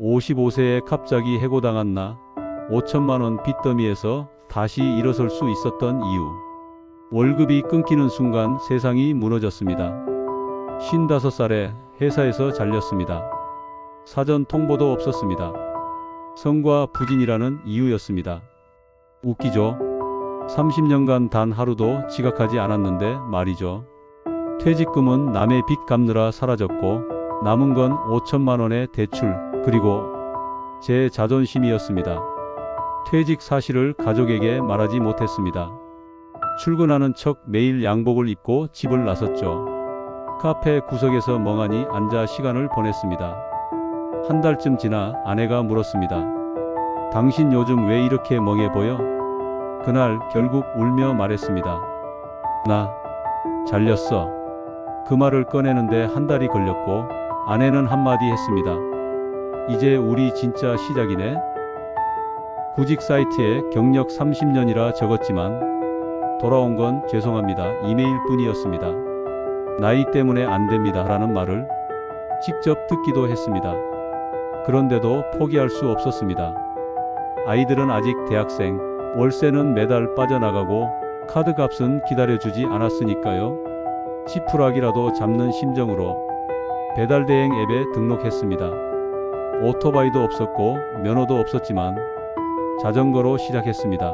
55세에 갑자기 해고당한 나 5천만 원 빚더미에서 다시 일어설 수 있었던 이유. 월급이 끊기는 순간 세상이 무너졌습니다. 55살에 회사에서 잘렸습니다. 사전 통보도 없었습니다. 성과 부진이라는 이유였습니다. 웃기죠? 30년간 단 하루도 지각하지 않았는데 말이죠. 퇴직금은 남의 빚 갚느라 사라졌고 남은 건 5천만 원의 대출 그리고 제 자존심이었습니다. 퇴직 사실을 가족에게 말하지 못했습니다. 출근하는 척 매일 양복을 입고 집을 나섰죠. 카페 구석에서 멍하니 앉아 시간을 보냈습니다. 한 달쯤 지나 아내가 물었습니다. 당신 요즘 왜 이렇게 멍해 보여? 그날 결국 울며 말했습니다. 나 잘렸어. 그 말을 꺼내는데 한 달이 걸렸고 아내는 한마디 했습니다. 이제 우리 진짜 시작이네. 구직 사이트에 경력 30년이라 적었지만 돌아온 건 죄송합니다. 이메일 뿐이었습니다. 나이 때문에 안 됩니다. 라는 말을 직접 듣기도 했습니다. 그런데도 포기할 수 없었습니다. 아이들은 아직 대학생, 월세는 매달 빠져나가고 카드 값은 기다려주지 않았으니까요. 지푸라기라도 잡는 심정으로 배달 대행 앱에 등록했습니다. 오토바이도 없었고 면허도 없었지만 자전거로 시작했습니다.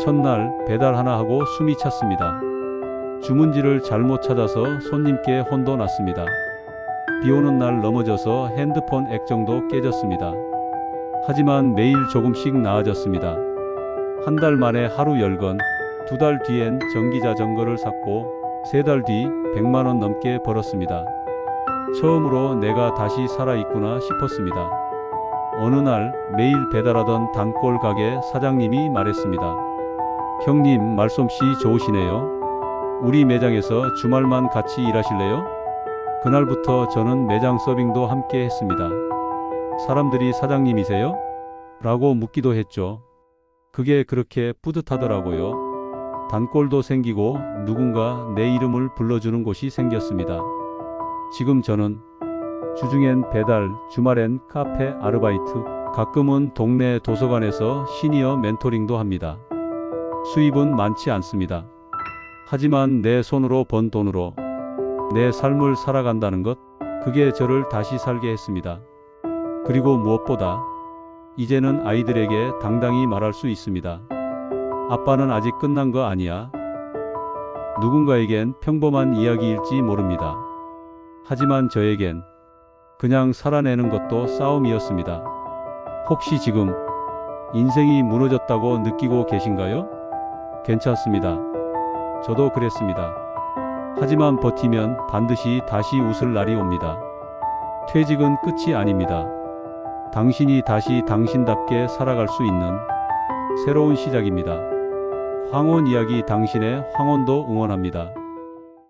첫날 배달 하나 하고 숨이 찼습니다. 주문지를 잘못 찾아서 손님께 혼도 났습니다. 비 오는 날 넘어져서 핸드폰 액정도 깨졌습니다. 하지만 매일 조금씩 나아졌습니다. 한 달 만에 하루 10건, 두 달 뒤엔 전기 자전거를 샀고 세 달 뒤 100만 원 넘게 벌었습니다. 처음으로 내가 다시 살아있구나 싶었습니다. 어느 날 매일 배달하던 단골 가게 사장님이 말했습니다. 형님 말솜씨 좋으시네요. 우리 매장에서 주말만 같이 일하실래요? 그날부터 저는 매장 서빙도 함께 했습니다. 사람들이 사장님이세요? 라고 묻기도 했죠. 그게 그렇게 뿌듯하더라고요. 단골도 생기고 누군가 내 이름을 불러주는 곳이 생겼습니다. 지금 저는 주중엔 배달, 주말엔 카페 아르바이트, 가끔은 동네 도서관에서 시니어 멘토링도 합니다. 수입은 많지 않습니다. 하지만 내 손으로 번 돈으로 내 삶을 살아간다는 것, 그게 저를 다시 살게 했습니다. 그리고 무엇보다 이제는 아이들에게 당당히 말할 수 있습니다. 아빠는 아직 끝난 거 아니야. 누군가에겐 평범한 이야기일지 모릅니다. 하지만 저에겐 그냥 살아내는 것도 싸움이었습니다. 혹시 지금 인생이 무너졌다고 느끼고 계신가요? 괜찮습니다. 저도 그랬습니다. 하지만 버티면 반드시 다시 웃을 날이 옵니다. 퇴직은 끝이 아닙니다. 당신이 다시 당신답게 살아갈 수 있는 새로운 시작입니다. 황혼 이야기 당신의 황혼도 응원합니다.